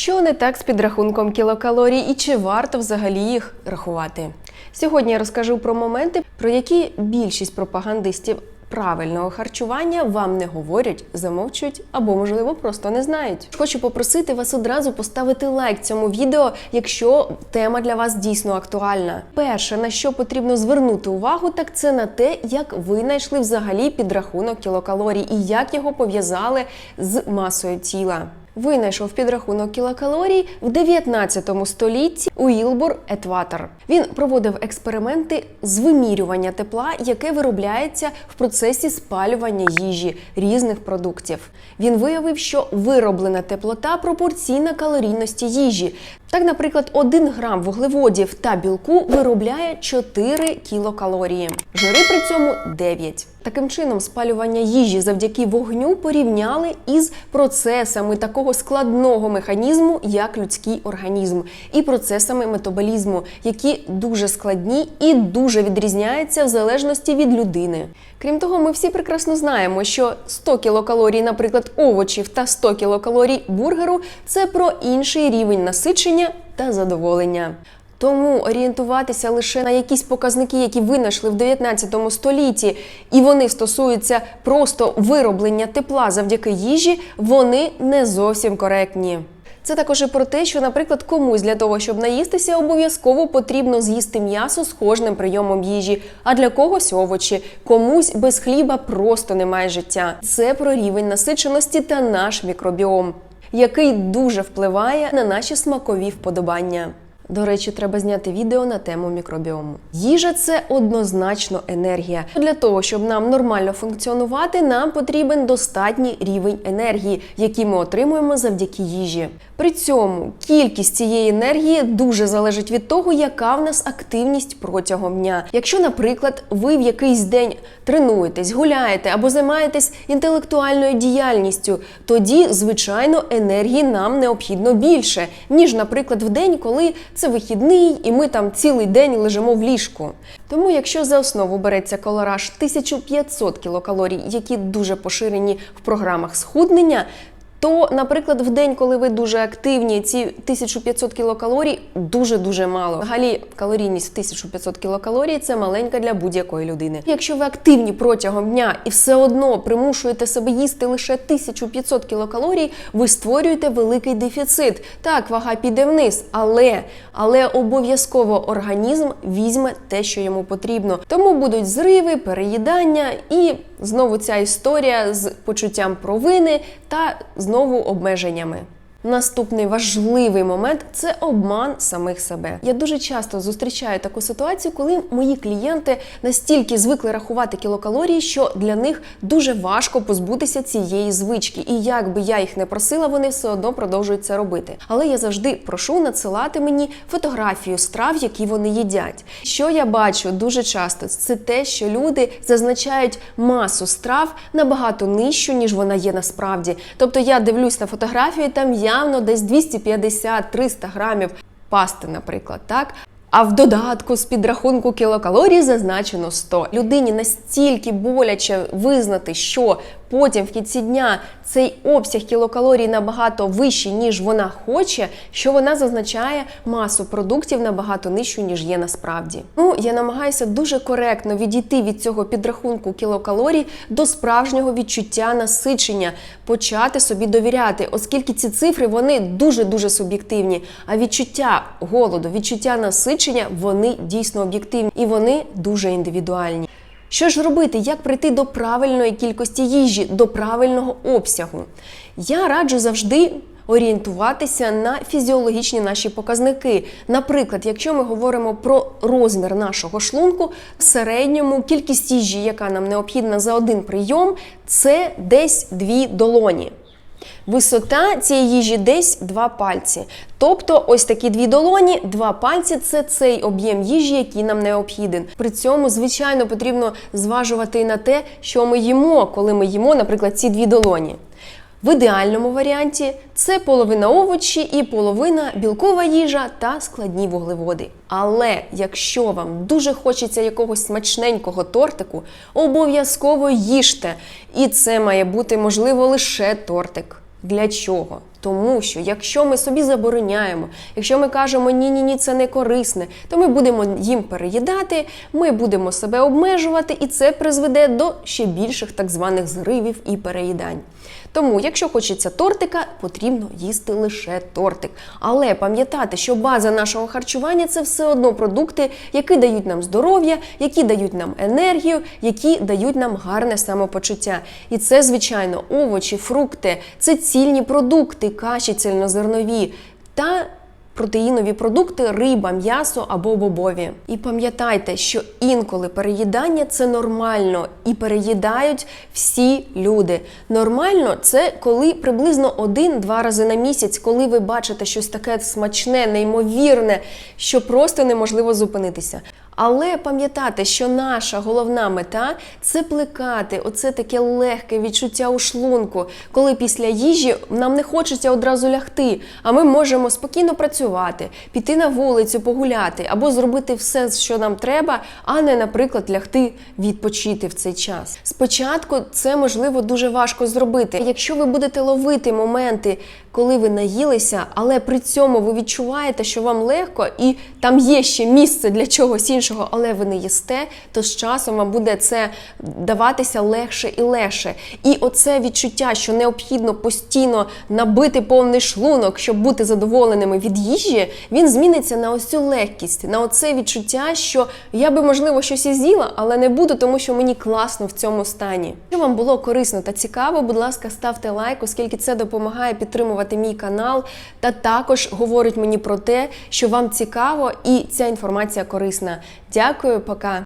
Що не так з підрахунком кілокалорій і чи варто взагалі їх рахувати? Сьогодні я розкажу про моменти, про які більшість пропагандистів правильного харчування вам не говорять, замовчують або, можливо, просто не знають. Хочу попросити вас одразу поставити лайк цьому відео, якщо тема для вас дійсно актуальна. Перше, на що потрібно звернути увагу, так це на те, як ви знайшли взагалі підрахунок кілокалорій і як його пов'язали з масою тіла. Винайшов підрахунок кілокалорій в 19 столітті Уілбур Етватер. Він проводив експерименти з вимірювання тепла, яке виробляється в процесі спалювання їжі різних продуктів. Він виявив, що вироблена теплота пропорційна калорійності їжі. Так, наприклад, 1 грам вуглеводів та білку виробляє 4 кілокалорії, жири при цьому 9. Таким чином, спалювання їжі завдяки вогню порівняли із процесами такого складного механізму, як людський організм, і процесами метаболізму, які дуже складні і дуже відрізняються в залежності від людини. Крім того, ми всі прекрасно знаємо, що 100 кілокалорій, наприклад, овочів та 100 кілокалорій бургеру це про інший рівень насичення та задоволення. Тому орієнтуватися лише на якісь показники, які винайшли в 19 столітті, і вони стосуються просто вироблення тепла завдяки їжі, вони не зовсім коректні. Це також і про те, що, наприклад, комусь для того, щоб наїстися, обов'язково потрібно з'їсти м'ясо з кожним прийомом їжі, а для когось овочі, комусь без хліба просто немає життя. Це про рівень насиченості та наш мікробіом, який дуже впливає на наші смакові вподобання. До речі, треба зняти відео на тему мікробіому. Їжа це однозначно енергія. Для того, щоб нам нормально функціонувати, нам потрібен достатній рівень енергії, який ми отримуємо завдяки їжі. При цьому кількість цієї енергії дуже залежить від того, яка в нас активність протягом дня. Якщо, наприклад, ви в якийсь день тренуєтесь, гуляєте або займаєтесь інтелектуальною діяльністю, тоді, звичайно, енергії нам необхідно більше, ніж, наприклад, в день, коли це вихідний, і ми там цілий день лежимо в ліжку. Тому, якщо за основу береться колораж 1500 кілокалорій, які дуже поширені в програмах схуднення. То, наприклад, в день, коли ви дуже активні, ці 1500 кілокалорій дуже-дуже мало. Взагалі, калорійність в 1500 кілокалорій це маленька для будь-якої людини. Якщо ви активні протягом дня і все одно примушуєте себе їсти лише 1500 кілокалорій, ви створюєте великий дефіцит. Так, вага піде вниз, але, але обов'язково організм візьме те, що йому потрібно. Тому будуть зриви, переїдання і знову ця історія з почуттям провини та знову обмеженнями. Наступний важливий момент це обман самих себе. Я дуже часто зустрічаю таку ситуацію, коли мої клієнти настільки звикли рахувати кілокалорії, що для них дуже важко позбутися цієї звички. І як би я їх не просила, вони все одно продовжують це робити. Але я завжди прошу надсилати мені фотографію страв, які вони їдять. Що я бачу дуже часто, це те, що люди зазначають масу страв набагато нижчу, ніж вона є насправді. Тобто я дивлюсь на фотографію, там явно десь 250-300 грамів пасти, наприклад, так. А в додатку з підрахунку кілокалорій зазначено 100. Людині настільки боляче визнати, що потім в кінці дня цей обсяг кілокалорій набагато вищий, ніж вона хоче, що вона зазначає масу продуктів набагато нижчу, ніж є насправді. Ну, я намагаюся дуже коректно відійти від цього підрахунку кілокалорій до справжнього відчуття насичення, почати собі довіряти, оскільки ці цифри вони дуже дуже суб'єктивні. А відчуття голоду, відчуття насичення вони дійсно об'єктивні і вони дуже індивідуальні. Що ж робити, як прийти до правильної кількості їжі, до правильного обсягу? Я раджу завжди орієнтуватися на фізіологічні наші показники. Наприклад, якщо ми говоримо про розмір нашого шлунку, в середньому кількість їжі, яка нам необхідна за один прийом, це десь дві долоні. Висота цієї їжі десь два пальці. Тобто, ось такі дві долоні, два пальці це цей об'єм їжі, який нам необхіден. При цьому, звичайно, потрібно зважувати на те, що ми їмо, коли ми їмо, наприклад, ці дві долоні. В ідеальному варіанті це половина овочі і половина білкова їжа та складні вуглеводи. Але якщо вам дуже хочеться якогось смачненького тортику, обов'язково їжте. І це має бути можливо лише тортик. Для чого? Тому що якщо ми собі забороняємо, якщо ми кажемо ні, ні, ні, це не корисне, то ми будемо їм переїдати, ми будемо себе обмежувати, і це призведе до ще більших так званих зривів і переїдань. Тому, якщо хочеться тортика, потрібно їсти лише тортик. Але пам'ятати, що база нашого харчування це все одно продукти, які дають нам здоров'я, які дають нам енергію, які дають нам гарне самопочуття. І це, звичайно, овочі, фрукти, це цільні продукти, каші цільнозернові та протеїнові продукти, риба, м'ясо або бобові. І пам'ятайте, що інколи переїдання це нормально і переїдають всі люди. Нормально це коли приблизно один-два рази на місяць, коли ви бачите щось таке смачне, неймовірне, що просто неможливо зупинитися. Але пам'ятати, що наша головна мета це плекати оце таке легке відчуття у шлунку, коли після їжі нам не хочеться одразу лягти, а ми можемо спокійно працювати, піти на вулицю, погуляти або зробити все, що нам треба, а не, наприклад, лягти відпочити в цей час. Спочатку це можливо дуже важко зробити. Якщо ви будете ловити моменти, коли ви наїлися, але при цьому ви відчуваєте, що вам легко, і там є ще місце для чогось іншого, але ви не їсте, то з часом вам буде це даватися легше і легше. І оце відчуття, що необхідно постійно набити повний шлунок, щоб бути задоволеними від їжі, він зміниться на ось цю легкість, на оце відчуття, що я би можливо щось і з'їла, але не буду, тому що мені класно в цьому стані. Якщо вам було корисно та цікаво, будь ласка, ставте лайк, оскільки це допомагає підтримувати мій канал, та також говорить мені про те, що вам цікаво і ця інформація корисна. Дякую, пока.